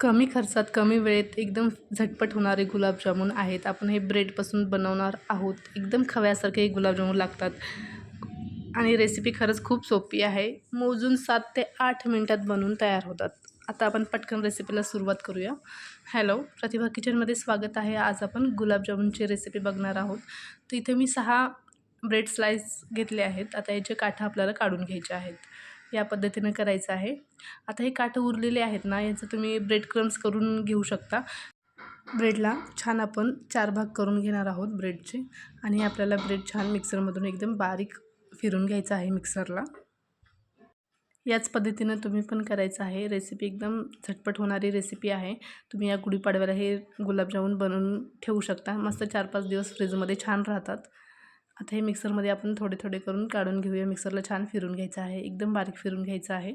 कमी खर्चात कमी वेळेत एकदम झटपट होणारे गुलाबजामुन आहेत. आपण हे ब्रेडपासून बनवणार आहोत. एकदम खव्यासारखे हे गुलाबजामुन लागतात. आणि रेसिपी खरंच खूप सोपी आहे. मोजून सात ते आठ मिनटात बनवून तयार होतात. आता आपण पटकन रेसिपीला सुरुवात करूया. हॅलो प्रतिभा किचनमध्ये स्वागत आहे. आज आपण गुलाबजामुनची रेसिपी बघणार आहोत. तर इथे मी सहा ब्रेड स्लाइस घेतले आहेत. आता याचे काठं आपल्याला काढून घ्यायचे आहेत. या पद्धतीनं करायचं आहे. आता हे काठं उरलेले आहेत ना याचं तुम्ही ब्रेड क्रम्स करून घेऊ शकता. ब्रेडला छान आपण चार भाग करून घेणार आहोत ब्रेडचे आणि आपल्याला ब्रेड छान मिक्सरमधून एकदम बारीक फिरून घ्यायचं आहे मिक्सरला याच पद्धतीनं तुम्ही पण करायचं आहे. रेसिपी एकदम झटपट होणारी रेसिपी आहे. तुम्ही या गुढीपाडव्याला हे गुलाबजामुन बनवून ठेवू शकता. मस्त चार पाच दिवस फ्रीजमध्ये छान राहतात. आता हे मिक्सरमध्ये आपण थोडे थोडे करून काढून घेऊया. मिक्सरला छान फिरून घ्यायचं आहे. एकदम बारीक फिरून घ्यायचं आहे.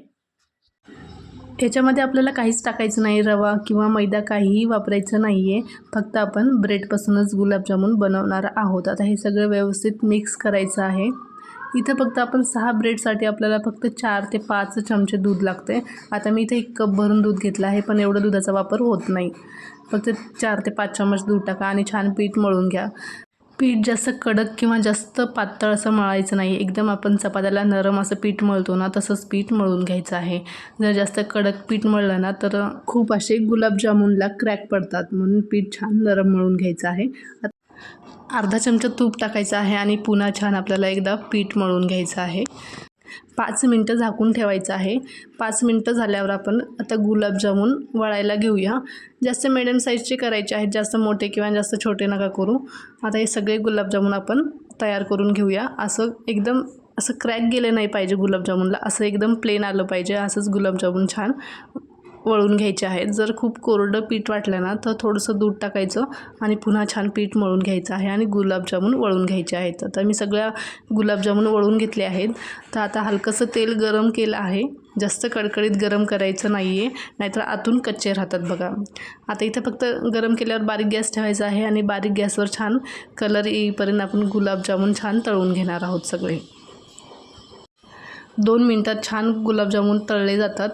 याच्यामध्ये आपल्याला काहीच टाकायचं नाही. रवा किंवा मैदा काहीही वापरायचं नाही आहे फक्त आपण ब्रेडपासूनच गुलाबजामुन बनवणार आहोत. आता हे सगळं व्यवस्थित मिक्स करायचं आहे. इथं फक्त आपण सहा ब्रेडसाठी आपल्याला फक्त चार ते पाच चमचे दूध लागते आता मी इथे एक कप भरून दूध घेतलं आहे पण एवढं दुधाचा वापर होत नाही. फक्त चार ते पाच चमच दूध टाका आणि छान पीठ मळून घ्या. पीठ जास्त कडक किंवा जास्त पातळ असं मळायचं नाही. एकदम आपण चपात्याला नरम असं पीठ मळतो ना तसंच पीठ मळून घ्यायचं आहे. जर जास्त कडक पीठ मळलं ना तर खूप असे गुलाबजामुनला क्रॅक पडतात. म्हणून पीठ छान नरम मळून घ्यायचं आहे. अर्धा चमचा तूप टाकायचं आहे आणि पुन्हा छान आपल्याला एकदा पीठ मळून घ्यायचं आहे. पाच मिनटं झाकून ठेवायचं आहे. पाच मिनटं झाल्यावर आपण आता गुलाबजामून वळायला घेऊया. जास्त मिडियम साईजचे करायचे आहेत जास्त मोठे किंवा जास्त छोटे नका करू. आता हे सगळे गुलाबजामून आपण तयार करून घेऊया. असं एकदम असं क्रॅक गेलं नाही पाहिजे गुलाबजामुनला असं एकदम प्लेन आलं पाहिजे. असंच गुलाबजामुन छान वळून घ्यायचे आहेत. जर खूप कोरडं पीठ वाटलं ना तर थोडंसं दूध टाकायचं आणि पुन्हा छान पीठ मळून घ्यायचं आहे आणि गुलाबजामून वळून घ्यायचे आहेत. तर मी सगळ्या गुलाबजामून वळून घेतले आहेत. तर आता हलकंसं तेल गरम केलं आहे. जास्त कडकडीत गरम करायचं नाही आहे नाहीतर आतून कच्चे राहतात बघा. आता इथं फक्त गरम केल्यावर बारीक गॅस ठेवायचा आहे आणि बारीक गॅसवर छान कलर येईपर्यंत आपण गुलाबजामून छान तळून घेणार आहोत सगळे. दोन मिनटात छान गुलाबजामुन तळले जातात.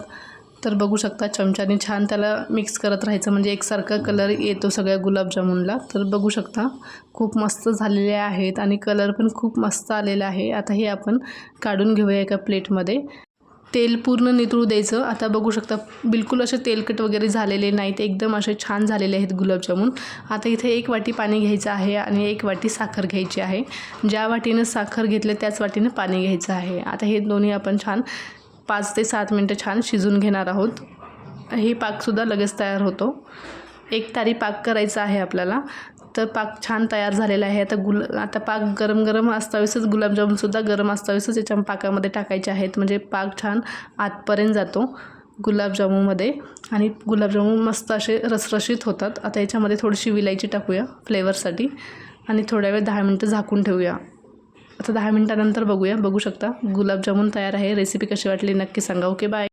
तर बघू शकता चमच्याने छान त्याला मिक्स करत राहायचं. म्हणजे एकसारखा कलर येतो सगळ्या गुलाबजामुनला. तर बघू शकता खूप मस्त झालेले आहेत. आणि कलर पण खूप मस्त आलेला आहे. आता हे आपण काढून घेऊया एका प्लेटमध्ये. तेल पूर्ण नितळू द्यायचं. आता बघू शकता बिलकुल असे तेलकट वगैरे झालेले नाहीत. एकदम असे छान झालेले आहेत गुलाबजामून. आता इथे एक वाटी पाणी घ्यायचं आहे आणि एक वाटी साखर घ्यायची आहे. ज्या वाटीनं साखर घेतलं त्याच वाटीनं पाणी घ्यायचं आहे. आता हे दोन्ही आपण छान पाच ते सात मिनटं छान शिजून घेणार आहोत. हे पाकसुद्धा लगेच तयार होतो. एक तारी पाक करायचा आहे आपल्याला. तर पाक छान तयार झालेला आहे. आता गुल आता पाक गरम गरम असतावेसच गुलाबजामुनसुद्धा गरम असतावेसच याच्या पाकामध्ये टाकायचे आहेत. म्हणजे पाक छान आतपर्यंत जातो गुलाबजामुनमध्ये आणि गुलाबजामून मस्त असे रसरशीत होतात. आता याच्यामध्ये थोडीशी विलायची टाकूया फ्लेवरसाठी. आणि थोड्या वेळ दहा मिनटं झाकून ठेवूया. आता दहा मिनटानंतर बघूया. बघू शकता. गुलाबजामुन तयार आहे. रेसिपी कशी वाटली नक्की सांगा. Okay bye